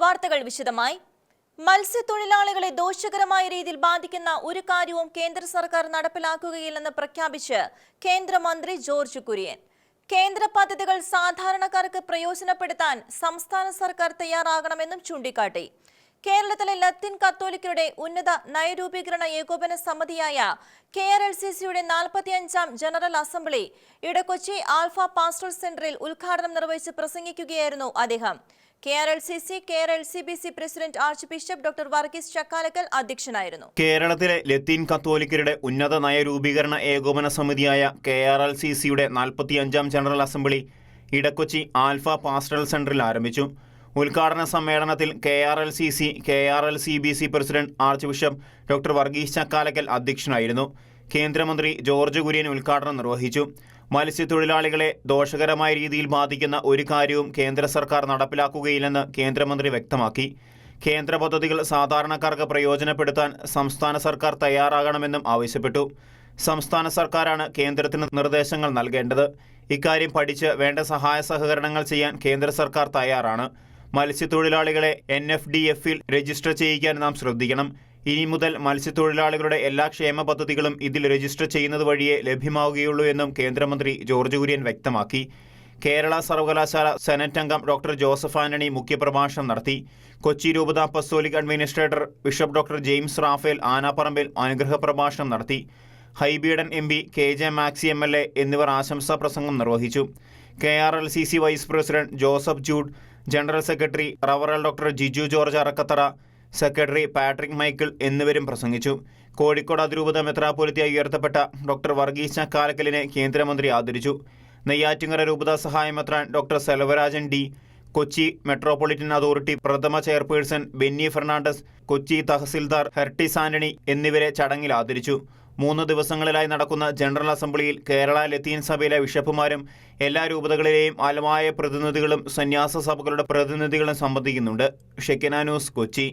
വാർത്തകൾ വിശദമായി. മത്സ്യത്തൊഴിലാളികളെ ദോഷകരമായ രീതിയിൽ ബാധിക്കുന്ന ഒരു കാര്യവും കേന്ദ്ര സർക്കാർ നടപ്പിലാക്കുകയില്ലെന്ന് പ്രഖ്യാപിച്ച് കേന്ദ്രമന്ത്രി ജോർജ് കുര്യൻ. കേന്ദ്ര പദ്ധതികൾ സാധാരണക്കാർക്ക് പ്രയോജനപ്പെടുത്താൻ സംസ്ഥാന സർക്കാർ തയ്യാറാകണമെന്നും ചൂണ്ടിക്കാട്ടി. കേരളത്തിലെ ലത്തീൻ കത്തോലിക്കരുടെ ഉന്നത നയരൂപീകരണ ഏകോപന സമിതിയായ കെ ആർ എൽ സി സിയുടെ നാൽപ്പത്തിയഞ്ചാം general assembly Edakochi alpha pastoral സെന്ററിൽ ഉദ്ഘാടനം നിർവഹിച്ച് പ്രസംഗിക്കുകയായിരുന്നു അദ്ദേഹം. K R L C C K R L C B C president archbishop doctor Varghese Chakkalakal അധ്യക്ഷനായിരുന്നു. കേരളത്തിലെ ലത്തീൻ കത്തോലിക്കരുടെ ഉന്നത നയരൂപീകരണ ഏകോപന സമിതിയായ കെ ആർ എൽ സി സിയുടെ നാൽപ്പത്തിയഞ്ചാം general assembly Edakochi alpha pastoral സെന്ററിൽ ആരംഭിച്ചു. ഉദ്ഘാടന സമ്മേളനത്തിൽ K R L C C K R L C B C president archbishop doctor Varghese Chakkalakal അധ്യക്ഷനായിരുന്നു. കേന്ദ്രമന്ത്രി ജോർജ് കുര്യൻ ഉദ്ഘാടനം നിർവഹിച്ചു. മത്സ്യത്തൊഴിലാളികളെ ദോഷകരമായ രീതിയിൽ ബാധിക്കുന്ന ഒരു കാര്യവും കേന്ദ്ര സർക്കാർ നടപ്പിലാക്കുകയില്ലെന്ന് കേന്ദ്രമന്ത്രി വ്യക്തമാക്കി. കേന്ദ്ര പദ്ധതികൾ സാധാരണക്കാർക്ക് പ്രയോജനപ്പെടുത്താൻ സംസ്ഥാന സർക്കാർ തയ്യാറാകണമെന്നും ആവശ്യപ്പെട്ടു. സംസ്ഥാന സർക്കാരാണ് കേന്ദ്രത്തിന് നിർദ്ദേശങ്ങൾ നൽകേണ്ടത്. ഇക്കാര്യം പഠിച്ച് വേണ്ട സഹായ സഹകരണങ്ങൾ ചെയ്യാൻ കേന്ദ്ര സർക്കാർ തയ്യാറാണ്. മത്സ്യത്തൊഴിലാളികളെ എൻ എഫ് ഡി എഫിൽ രജിസ്റ്റർ ചെയ്യിക്കാൻ നാം ശ്രദ്ധിക്കണം. ഇനി മുതൽ മത്സ്യത്തൊഴിലാളികളുടെ എല്ലാ ക്ഷേമ പദ്ധതികളും ഇതിൽ രജിസ്റ്റർ ചെയ്യുന്നത് വഴിയേ ലഭ്യമാവുകയുള്ളൂ എന്നും കേന്ദ്രമന്ത്രി ജോർജ് കുര്യൻ വ്യക്തമാക്കി. കേരള സർവകലാശാല സെനറ്റ് അംഗം ഡോക്ടർ ജോസഫ് ആന്റണി മുഖ്യപ്രഭാഷണം നടത്തി. കൊച്ചി രൂപത apostolic administrator bishop doctor James Raphael Anapparambil അനുഗ്രഹ പ്രഭാഷണം നടത്തി. Hibi Eden M P K J Maxy M L A എന്നിവർ ആശംസാ പ്രസംഗം നിർവഹിച്ചു. K R L C C vice president Joseph Jude general secretary റവറൽ doctor Jiju George Arakkathara secretary Patrick Michael എന്നിവരും പ്രസംഗിച്ചു. കോഴിക്കോട് അതിരൂപത മെത്രാപ്പൊലിത്തിയായി ഉയർത്തപ്പെട്ട ഡോക്ടർ വർഗീസ് കാലക്കലിനെ കേന്ദ്രമന്ത്രി ആദരിച്ചു. നെയ്യാറ്റിങ്ങര രൂപത സഹായമെത്രാൻ doctor Selvarajan D. Kochi metropolitan authority പ്രഥമ chairperson Benny Fernandez Kochi tahsildar Herty Santony എന്നിവരെ ചടങ്ങിൽ ആദരിച്ചു. മൂന്ന് ദിവസങ്ങളിലായി നടക്കുന്ന ജനറൽ അസംബ്ലിയിൽ കേരള ലത്തീൻ സഭയിലെ ബിഷപ്പുമാരും എല്ലാ രൂപതകളിലെയും ആലമായ പ്രതിനിധികളും സന്യാസ സഭകളുടെ പ്രതിനിധികളും സംബന്ധിക്കുന്നുണ്ട്. ഷെക്കന ന്യൂസ് കൊച്ചി.